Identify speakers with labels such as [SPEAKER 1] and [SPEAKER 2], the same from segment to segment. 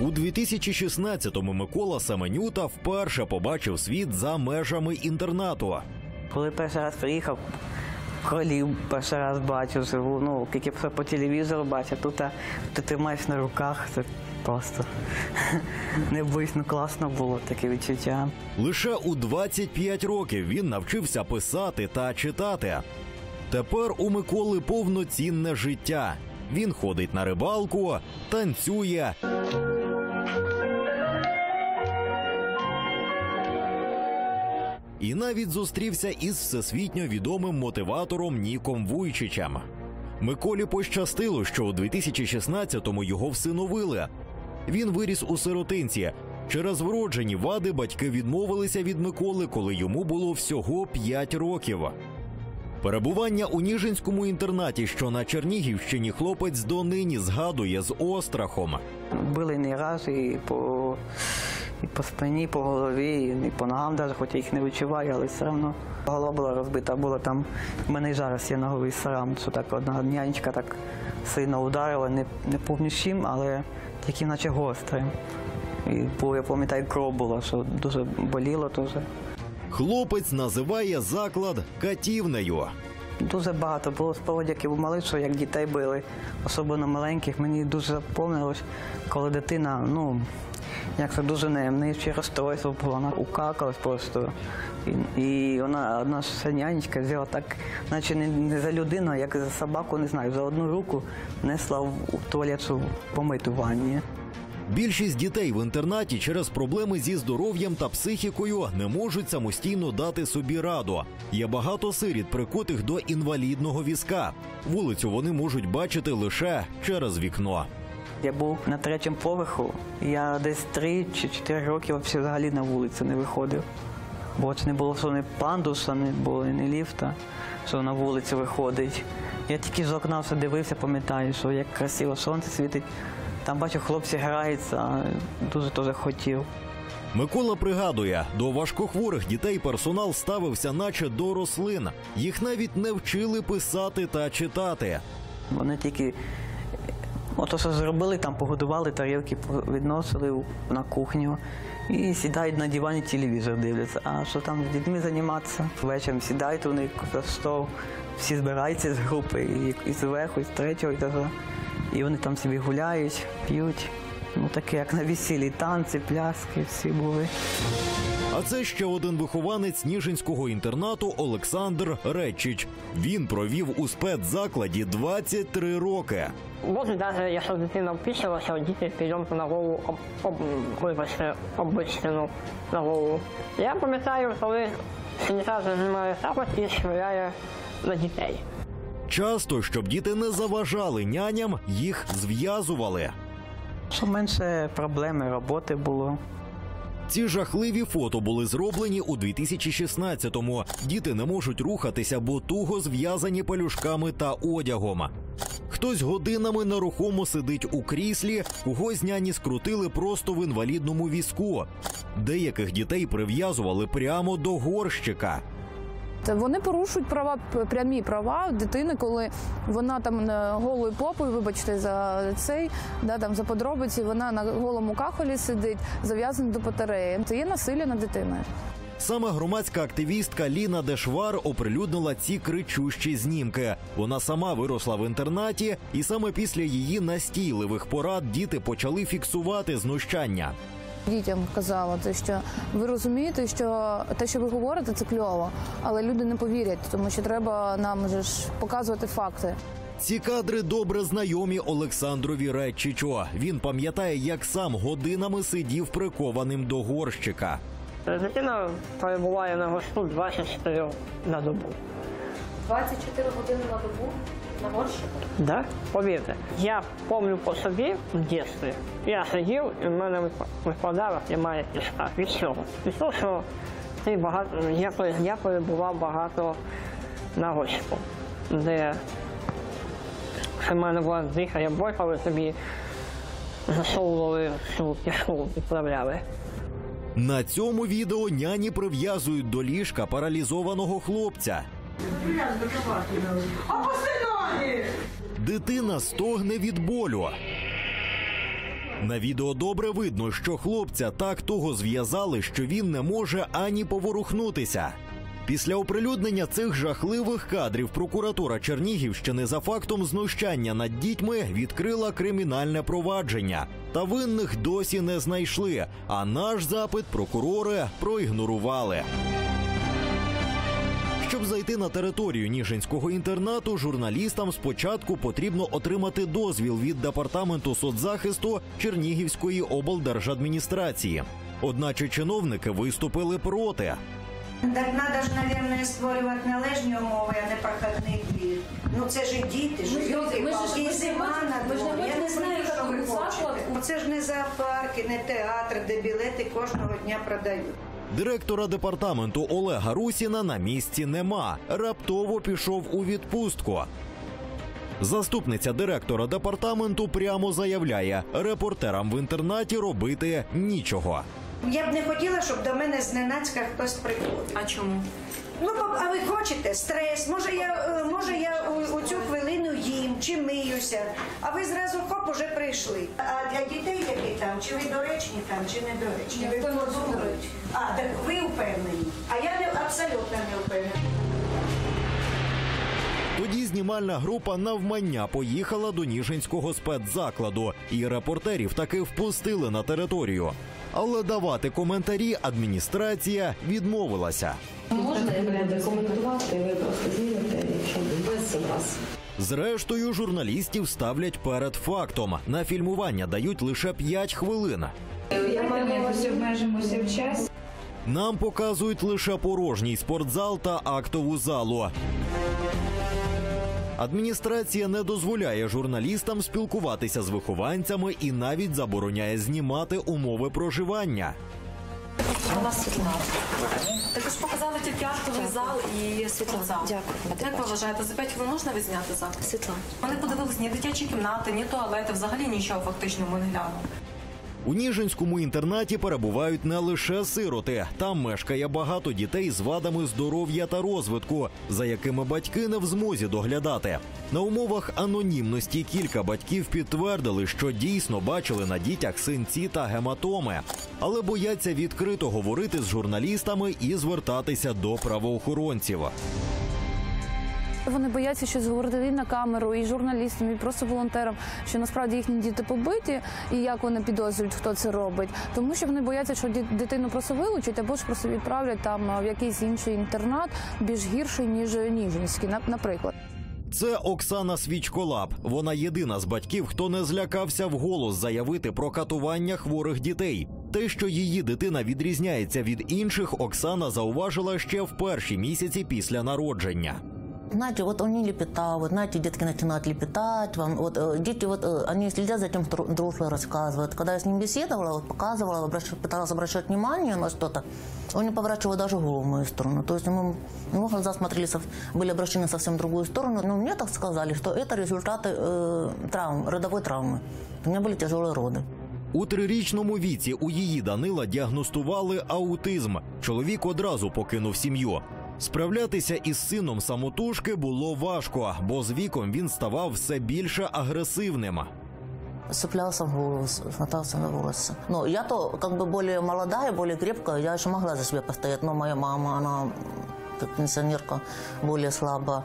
[SPEAKER 1] У 2016-му Микола Семенюта вперше побачив світ за межами інтернату.
[SPEAKER 2] Коли перший раз приїхав, кролів перший раз бачив живу, ну, тільки все по телевізору бачив, тут а, ти тримаєш на руках, це просто не боюсь, ну класно було таке відчуття.
[SPEAKER 1] Лише у 25 років він навчився писати та читати. Тепер у Миколи повноцінне життя. Він ходить на рибалку, танцює. І навіть зустрівся із всесвітньо відомим мотиватором Ніком Вуйчичем. Миколі пощастило, що у 2016-му його всиновили. Він виріс у сиротинці. Через вроджені вади батьки відмовилися від Миколи, коли йому було всього 5 років. Перебування у Ніжинському інтернаті, що на Чернігівщині, хлопець донині згадує з острахом.
[SPEAKER 2] Били не раз і по, і по спині, і по голові, і по ногам, навіть, хоч я їх не відчуваю, але все одно голова була розбита, була там. В мене і зараз є ноговий сарам, що так одна нянечка так сильно ударила, не, не пам'ятаю чим, але таким наче гострим. І було, я пам'ятаю, кров була, що дуже боліло дуже.
[SPEAKER 1] Хлопець називає заклад катівнею.
[SPEAKER 2] Дуже багато було спогадів, як я був малий, що як дітей били, особливо маленьких. Мені дуже запомнилось, коли дитина, ну, як це дуже немниче розстройство було, вона укакалась просто. І, і вона одна нянечка взяла так, наче не, не за людину, як за собаку, не знаю, за одну руку несла в, туалет, щоб ванні.
[SPEAKER 1] Більшість дітей в інтернаті через проблеми зі здоров'ям та психікою не можуть самостійно дати собі раду. Є багато сиріт, прикутих до інвалідного візка. Вулицю вони можуть бачити лише через вікно.
[SPEAKER 2] Я був на третьому поверху, я десь три чи чотири роки взагалі на вулицю не виходив. Бо це не було що не пандуса, не було не ліфта, що на вулицю виходить. Я тільки з окна все дивився, пам'ятаю, що як красиво сонце світить. Там бачу, хлопці граються, дуже теж хотів.
[SPEAKER 1] Микола пригадує, до важкохворих дітей персонал ставився, наче до рослин. Їх навіть не вчили писати та читати.
[SPEAKER 2] Вони тільки ото що зробили, там погодували, тарілки відносили на кухню і сідають на дивані, телевізор дивляться. А що там з дітьми займатися? Вечором сідають у них за стол, всі збираються з групи, і, і зверху, і з третього етажа. І вони там собі гуляють, п'ють. Ну таке, як на весіллі, танці, пляски, всі були.
[SPEAKER 1] А це ще один вихованець Ніжинського інтернату Олександр Речич. Він провів у спецзакладі 23 роки.
[SPEAKER 3] Може, навіть якщо дитина вписалася, діти підйомку на голову, об, об, вибачте, обичину на голову. Я пам'ятаю, коли санітар знімає тапок і швиряє на дітей.
[SPEAKER 1] Часто, щоб діти не заважали няням, їх зв'язували.
[SPEAKER 2] Щоб менше проблеми, роботи було.
[SPEAKER 1] Ці жахливі фото були зроблені у 2016-му. Діти не можуть рухатися, бо туго зв'язані пелюшками та одягом. Хтось годинами нерухомо сидить у кріслі, когось няні скрутили просто в інвалідному візку. Деяких дітей прив'язували прямо до горщика.
[SPEAKER 4] Вони порушують права прямі права дитини, коли вона там голою попою, вибачте, за цей, да, там за подробиці, вона на голому кахолі сидить, зав'язана до батареї. Це є насилля над дитиною.
[SPEAKER 1] Саме громадська активістка Ліна Дешвар оприлюднила ці кричущі знімки. Вона сама виросла в інтернаті, і саме після її настійливих порад діти почали фіксувати знущання.
[SPEAKER 4] Дітям казала, те, що ви розумієте, що те, що ви говорите, це кльово, але люди не повірять, тому що треба нам же ж показувати факти.
[SPEAKER 1] Ці кадри добре знайомі Олександрові Редчичу. Він пам'ятає, як сам годинами сидів прикованим до горщика.
[SPEAKER 3] Дитина перебуває на госту 24 на добу.
[SPEAKER 4] 24 години на добу на?
[SPEAKER 3] Да? Повірте, я пам'ятаю по собі в дитинстві. Я сидів, і в мене вип- випадала пряма кишка. Від чого? Від того, що ти багато, я, я перебував багато на горщику, де в мене була дихання, я бойкали собі засовували всю кишку, відправляли.
[SPEAKER 1] На цьому відео няні прив'язують до ліжка паралізованого хлопця. Дитина стогне від болю. На відео добре видно, що хлопця так того зв'язали, що він не може ані поворухнутися. Після оприлюднення цих жахливих кадрів прокуратура Чернігівщини за фактом знущання над дітьми відкрила кримінальне провадження. Та винних досі не знайшли. А наш запит прокурори проігнорували. Щоб зайти на територію Ніжинського інтернату, журналістам спочатку потрібно отримати дозвіл від департаменту соцзахисту Чернігівської облдержадміністрації. Одначе чиновники виступили проти.
[SPEAKER 5] Так треба ж, мабуть, створювати належні умови, а не проходний двір. Ну це ж і діти, ж люди,
[SPEAKER 6] ж-
[SPEAKER 5] палки, і зима на
[SPEAKER 6] ми ж не
[SPEAKER 5] дворі. Я не знаю, що ви хочете. Це ж не зоопарки, не театр, де білети кожного дня продають.
[SPEAKER 1] Директора департаменту Олега Русіна на місці нема. Раптово пішов у відпустку. Заступниця директора департаменту прямо заявляє: репортерам в інтернаті робити нічого.
[SPEAKER 5] Я б не хотіла, щоб до мене зненацька хтось приходив.
[SPEAKER 6] А чому?
[SPEAKER 5] Ну, а ви хочете стрес? Може, я е, може я у, у цю хвилину чи миюся, а ви зразу хоп уже прийшли. А для дітей які там, чи ви доречні там, чи не доречні? Ви
[SPEAKER 6] доречні.
[SPEAKER 5] А так ви впевнені? А я не абсолютно не впевнена.
[SPEAKER 1] Тоді знімальна група навмання поїхала до Ніжинського спецзакладу, і репортерів таки впустили на територію. Але давати коментарі адміністрація відмовилася.
[SPEAKER 7] Можна коментувати, ви просто знімете, якщо без вас.
[SPEAKER 1] Зрештою, журналістів ставлять перед фактом. На фільмування дають лише 5 хвилин.
[SPEAKER 7] Я маю обмежимося в часі.
[SPEAKER 1] Нам показують лише порожній спортзал та актову залу. Адміністрація не дозволяє журналістам спілкуватися з вихованцями і навіть забороняє знімати умови проживання.
[SPEAKER 8] У світла. Також показали тільки актовий зал і світлозал.
[SPEAKER 6] Дякую.
[SPEAKER 8] Як ви вважаєте, за 5 хвилин можна відзняти зал?
[SPEAKER 6] світло?
[SPEAKER 8] Ми не подивились ні дитячі кімнати, ні туалети, взагалі нічого фактично ми не глянули.
[SPEAKER 1] У Ніжинському інтернаті перебувають не лише сироти. Там мешкає багато дітей з вадами здоров'я та розвитку, за якими батьки не в змозі доглядати. На умовах анонімності кілька батьків підтвердили, що дійсно бачили на дітях синці та гематоми, але бояться відкрито говорити з журналістами і звертатися до правоохоронців.
[SPEAKER 4] Вони бояться щось говорити і на камеру, і журналістам, і просто волонтерам, що насправді їхні діти побиті, і як вони підозрюють, хто це робить. Тому що вони бояться, що дитину просто вилучать або ж просто відправлять там в якийсь інший інтернат, більш гірший ніж Ніжинський, наприклад.
[SPEAKER 1] Це Оксана Свічколап. Вона єдина з батьків, хто не злякався вголос заявити про катування хворих дітей. Те, що її дитина відрізняється від інших, Оксана зауважила ще в перші місяці після народження
[SPEAKER 9] Знаете, вот они лепетают, вот знаете, детки начинают лепетать вам. Вот э, дети вот э, они следят за тем, что взрослые рассказывают. Когда я с ним беседовала, вот показывала, обращ- пыталась обращать внимание на что-то, он не поворачивал даже голову в мою сторону. То есть ему, его глаза смотрели, сов- были обращены совсем в другую сторону. Но мне так сказали, что это результаты э, травм, родовой травмы. У меня были тяжелые роды.
[SPEAKER 1] У трирічному віці у її Данила діагностували аутизм. Чоловік одразу покинув сім'ю. Справлятися із сином самотужки було важко, бо з віком він ставав все більше агресивним.
[SPEAKER 9] Цеплялся в голову, смотался на волосы. Но я-то как бы более молодая, более крепкая, я еще могла за себя постоять, но моя мама, она как пенсионерка, более слабая.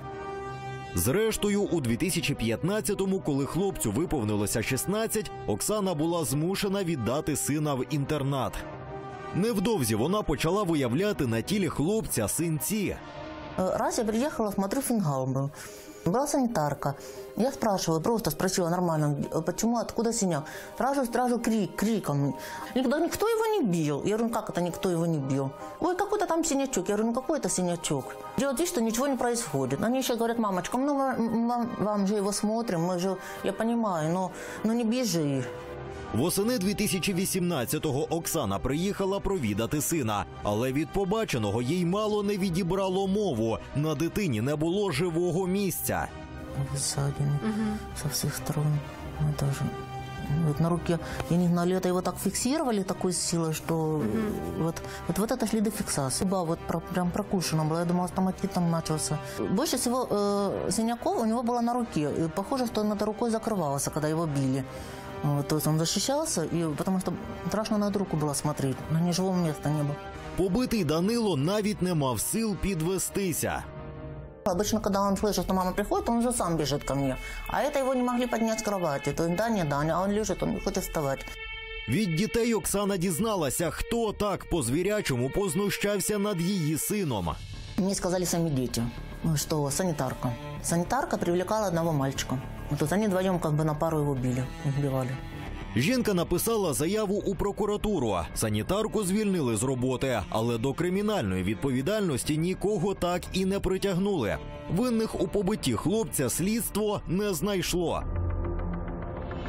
[SPEAKER 1] Зрештою, у 2015-му, коли хлопцю виповнилося 16, Оксана була змушена віддати сина в інтернат. Невдовзі вона почала виявляти на тілі хлопця синці.
[SPEAKER 9] Э, Раз я приехала, смотрю, фингал был. Была санитарка. Я спрашиваю, просто спросила нормально, «Э, почему, откуда синяк. Сразу, сразу крик, криком. Никто, никто его не бил. Я говорю, ну как это никто его не бил? Ой, какой-то там синячок. Я говорю, ну какой это синячок? Делать вид, что ничего не происходит. Они еще говорят, мамочка, ну мы м- вам, вам же его смотрим, мы же, я понимаю, но, но не бежи.
[SPEAKER 1] Восени 2018-го Оксана приїхала провідати сина, але від побаченого їй мало не відібрало мову. На дитині не було живого місця.
[SPEAKER 9] Ссадины со всех сторон. Ну, Это же вот на руке я не знаю, это его так фиксировали такой силой, что вот, вот, вот это следы фиксации. Да, вот про- прям прокушено было. Я думала, стоматит там начался. Больше всего э, синяков у него было на руке. И похоже, что он этой рукой закрывался, когда его били. Вот, то есть он защищался, и потому что страшно на руку было смотреть, на ни живого места не было.
[SPEAKER 1] Побитий Данило навіть не мав сил підвестися.
[SPEAKER 9] Обычно, когда он слышит, что мама приходит, он уже сам бежит ко мне. А это его не могли поднять с кровати. То есть Даня, Даня, а он лежит, он не хочет вставать.
[SPEAKER 1] Від дітей Оксана дізналася, хто так по звірячому познущався над її сином.
[SPEAKER 9] Мне сказали сами дети, ну, что санитарка. Санитарка привлекала одного мальчика. Вот, они вдвоем как бы на пару его били, избивали.
[SPEAKER 1] Жінка написала заяву у прокуратуру. Санітарку звільнили з роботи, але до кримінальної відповідальності нікого так і не притягнули. Винних у побитті хлопця слідство не знайшло.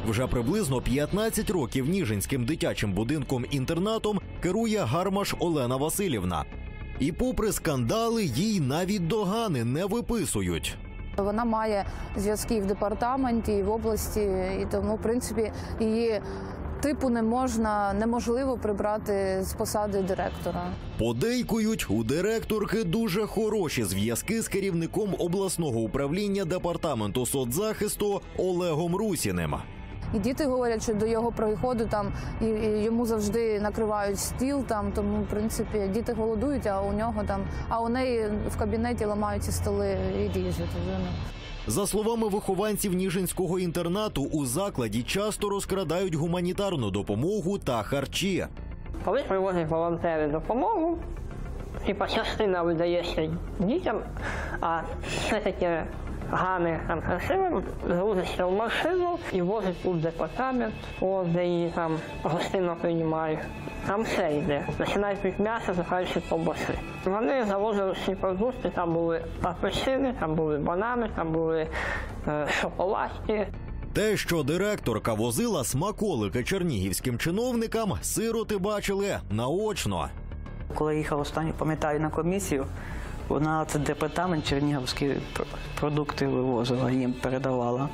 [SPEAKER 1] Вже приблизно 15 років Ніжинським дитячим будинком-інтернатом керує Гармаш Олена Васильівна. І попри скандали, їй навіть догани не виписують.
[SPEAKER 4] Вона має зв'язки і в департаменті, і в області, і тому, в принципі, її типу не можна неможливо прибрати з посади директора.
[SPEAKER 1] Подейкують у директорки дуже хороші зв'язки з керівником обласного управління департаменту соцзахисту Олегом Русіним.
[SPEAKER 4] І діти говорять, що до його приходу там і, і йому завжди накривають стіл. Там тому, в принципі, діти голодують, а у нього там, а у неї в кабінеті ламаються столи і ріжуть.
[SPEAKER 1] За словами вихованців Ніжинського інтернату, у закладі часто розкрадають гуманітарну допомогу та харчі.
[SPEAKER 3] Коли привозять волонтери допомогу, типа частина видається дітям, а все-таки гани красивим, грузиться в машину і возить у департамент, де її там гостинно приймають. Там все йде. Починають від м'яса, закінчують колбаси. Вони завозили всі продукти, там були апельсини, там були банани, там були е, шоколадки.
[SPEAKER 1] Те, що директорка возила смаколики чернігівським чиновникам, сироти бачили наочно.
[SPEAKER 2] Коли їхав останню, пам'ятаю, на комісію, вона це департамент чернігівські продукти вивозила, їм передавала.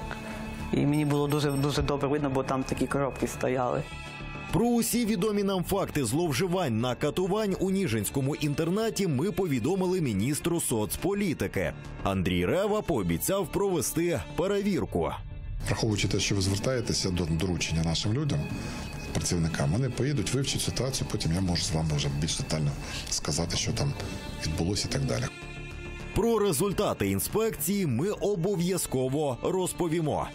[SPEAKER 2] І мені було дуже дуже добре видно, бо там такі коробки стояли.
[SPEAKER 1] Про усі відомі нам факти зловживань на катувань у Ніжинському інтернаті ми повідомили міністру соцполітики. Андрій Рева пообіцяв провести перевірку.
[SPEAKER 6] Враховуючи те, що ви звертаєтеся до доручення нашим людям, працівникам, вони поїдуть, вивчать ситуацію, потім я можу з вами вже більш детально сказати, що там відбулося і так далі.
[SPEAKER 1] Про результати інспекції ми обов'язково розповімо.